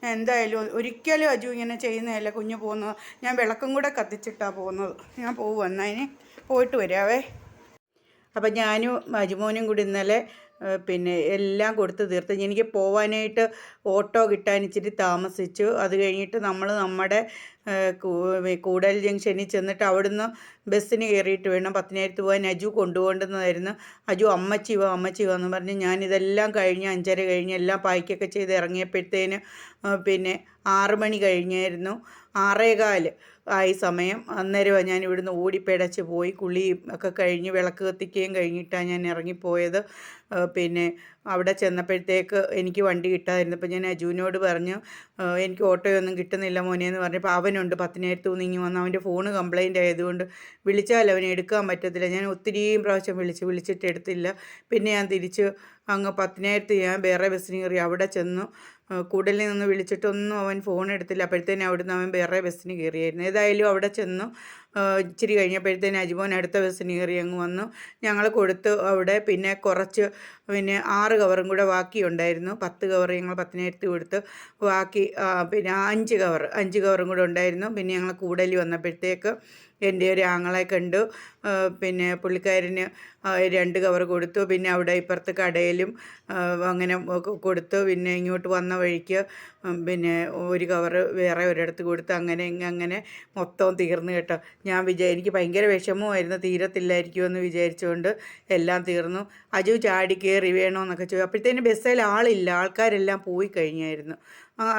ഞാൻ എന്തായാലും ഒരിക്കലും അജു ഇങ്ങനെ ചെയ്യുന്നതല്ല കുഞ്ഞു പോകുന്നത്. ഞാൻ വിളക്കും കൂടെ കത്തിച്ചിട്ടാണ് പോകുന്നത്. ഞാൻ പോകും എന്നതിന് പോയിട്ട് വരാവേ. അപ്പം ഞാനും അജുമോനും കൂടി ഇന്നലെ പിന്നെ എല്ലാം കൊടുത്ത് തീർത്ത് എനിക്ക് പോവാനായിട്ട് ഓട്ടോ കിട്ടാൻ ഇച്ചിരി താമസിച്ചു. അത് കഴിഞ്ഞിട്ട് നമ്മൾ നമ്മുടെ കൂടൽ ജംഗ്ഷനിൽ ചെന്നിട്ട് അവിടുന്ന് ബസ്സിന് കയറിയിട്ട് വേണം. പത്തിനായിരത്ത് പോകാൻ അജു കൊണ്ടുപോകേണ്ടുന്നതായിരുന്നു അജു അമ്മച്ചി വാ അമ്മച്ചി വാ എന്ന് പറഞ്ഞ് ഞാനിതെല്ലാം കഴിഞ്ഞ് അഞ്ചര കഴിഞ്ഞ് എല്ലാം പായ്ക്കൊക്കെ ചെയ്ത് ഇറങ്ങിയപ്പോഴത്തേന് പിന്നെ ആറ് മണി കഴിഞ്ഞായിരുന്നു. ആറേകാൽ ആയി സമയം. അന്നേരമാണ് ഞാൻ ഇവിടുന്ന് ഓടിപ്പിടച്ച് പോയി. കുളിയും ഒക്കെ കഴിഞ്ഞ് വിളക്ക് കത്തിക്കുകയും കഴിഞ്ഞിട്ടാണ് ഞാൻ ഇറങ്ങിപ്പോയത്. പിന്നെ അവിടെ ചെന്നപ്പോഴത്തേക്ക് എനിക്ക് വണ്ടി കിട്ടാതിരുന്നു. അപ്പോൾ ഞാൻ അജുവിനോട് പറഞ്ഞു എനിക്ക് ഓട്ടോയൊന്നും കിട്ടുന്നില്ല മോനെ എന്ന് പറഞ്ഞപ്പോൾ അവനുണ്ട് പത്തിനായിരത്ത് നീങ്ങി വന്ന് അവന്റെ ഫോണ് കംപ്ലൈന്റ് ആയതുകൊണ്ട് വിളിച്ചാൽ അവനെ എടുക്കാൻ പറ്റത്തില്ല. ഞാൻ ഒത്തിരിയും പ്രാവശ്യം വിളിച്ച് വിളിച്ചിട്ട് എടുത്തില്ല. പിന്നെ ഞാൻ തിരിച്ച് അങ്ങ് പത്തിനായിരത്ത് ഞാൻ വേറെ ബസ്സിന് കയറി അവിടെ ചെന്നു. കൂടലിൽ നിന്ന് വിളിച്ചിട്ടൊന്നും അവൻ ഫോൺ എടുത്തില്ല. അപ്പോഴത്തേനും അവിടുന്ന് അവൻ വേറെ ബസ്സിന് കയറിയായിരുന്നു. ഏതായാലും അവിടെ ചെന്നു. ഇച്ചിരി കഴിഞ്ഞപ്പോഴത്തേന് അജിമോൻ അടുത്ത ബസ്സിന് കയറി അങ്ങ് വന്നു. ഞങ്ങൾ കൊടുത്തു അവിടെ പിന്നെ കുറച്ച് പിന്നെ ആറ് കവറും കൂടെ ബാക്കിയുണ്ടായിരുന്നു. പത്ത് കവർ ഞങ്ങൾ പത്തിനായിരത്തി കൊടുത്ത് ബാക്കി പിന്നെ അഞ്ച് കവർ അഞ്ച് കവറും കൂടെ ഉണ്ടായിരുന്നു. പിന്നെ ഞങ്ങൾ കൂടലി വന്നപ്പോഴത്തേക്ക് എന്റെ ഒരു ആങ്ങളെ കണ്ടു. പിന്നെ പുള്ളിക്കാരന് രണ്ട് കവർ കൊടുത്തു. പിന്നെ അവിടെ ഇപ്പുറത്ത് കടയിലും അങ്ങനെ കൊടുത്തു. പിന്നെ ഇങ്ങോട്ട് വന്ന വഴിക്ക് പിന്നെ ഒരു കവർ വേറെ ഒരിടത്ത് കൊടുത്തു. അങ്ങനെ അങ്ങനെ മൊത്തം തീർന്നു കേട്ടോ. ഞാൻ വിചാ എനിക്ക് ഭയങ്കര വിഷമമായിരുന്നു. തീരത്തില്ലായിരിക്കുമെന്ന് വിചാരിച്ചുകൊണ്ട് എല്ലാം തീർന്നു. അജു ചാടി കയറി വേണമെന്നൊക്കെ ചോദിച്ചു അപ്പോഴത്തേന് ബസ്സിൽ ആളില്ല. ആൾക്കാരെല്ലാം പോയി കഴിഞ്ഞായിരുന്നു.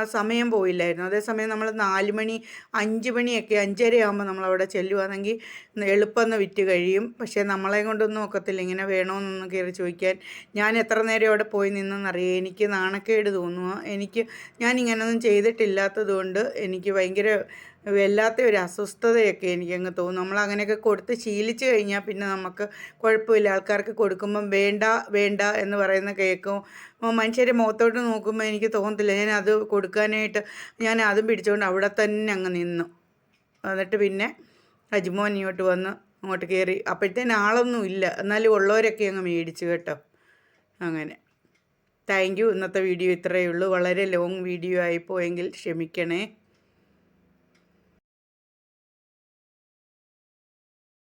സമയം പോയില്ലായിരുന്നു. അതേസമയം നമ്മൾ നാല് മണി അഞ്ച് മണിയൊക്കെ അഞ്ചര ആകുമ്പോൾ നമ്മളവിടെ ചെല്ലുവാണെങ്കിൽ എളുപ്പമെന്ന് വിറ്റ് കഴിയും. പക്ഷേ നമ്മളെ കൊണ്ടൊന്നും ഒക്കത്തില്ല. ഇങ്ങനെ വേണമെന്നൊന്നും കയറി ചോദിക്കാൻ. ഞാൻ എത്ര നേരം അവിടെ പോയി നിന്നെന്നറിയാം. എനിക്ക് നാണക്കേട് തോന്നുക എനിക്ക് ഞാൻ ഇങ്ങനെയൊന്നും ചെയ്തിട്ടില്ലാത്തത് കൊണ്ട് എനിക്ക് ഭയങ്കര വല്ലാത്ത ഒരു അസ്വസ്ഥതയൊക്കെ എനിക്കങ്ങ് തോന്നും. നമ്മൾ അങ്ങനെയൊക്കെ കൊടുത്ത് ശീലിച്ച് കഴിഞ്ഞാൽ പിന്നെ നമുക്ക് കുഴപ്പമില്ല. ആൾക്കാർക്ക് കൊടുക്കുമ്പം വേണ്ട വേണ്ട എന്ന് പറയുന്ന കേൾക്കും മനുഷ്യരെ മുഖത്തോട്ട് നോക്കുമ്പോൾ എനിക്ക് തോന്നത്തില്ല. ഞാൻ അത് കൊടുക്കാനായിട്ട് ഞാൻ അതും പിടിച്ചുകൊണ്ട് അവിടെ തന്നെ അങ്ങ് നിന്നു. എന്നിട്ട് പിന്നെ അജ്മോൻ ഇങ്ങോട്ട് വന്ന് അങ്ങോട്ട് കയറി അപ്പോഴത്തേന് ആളൊന്നും ഇല്ല. എന്നാലും ഉള്ളവരൊക്കെ അങ്ങ് മേടിച്ചു കേട്ടോ. അങ്ങനെ. Thank you. ഇന്നത്തെ വീഡിയോ ഇത്രയേ ഉള്ളൂ. വളരെ ലോങ് വീഡിയോ ആയിപ്പോയെങ്കിൽ ക്ഷമിക്കണേ.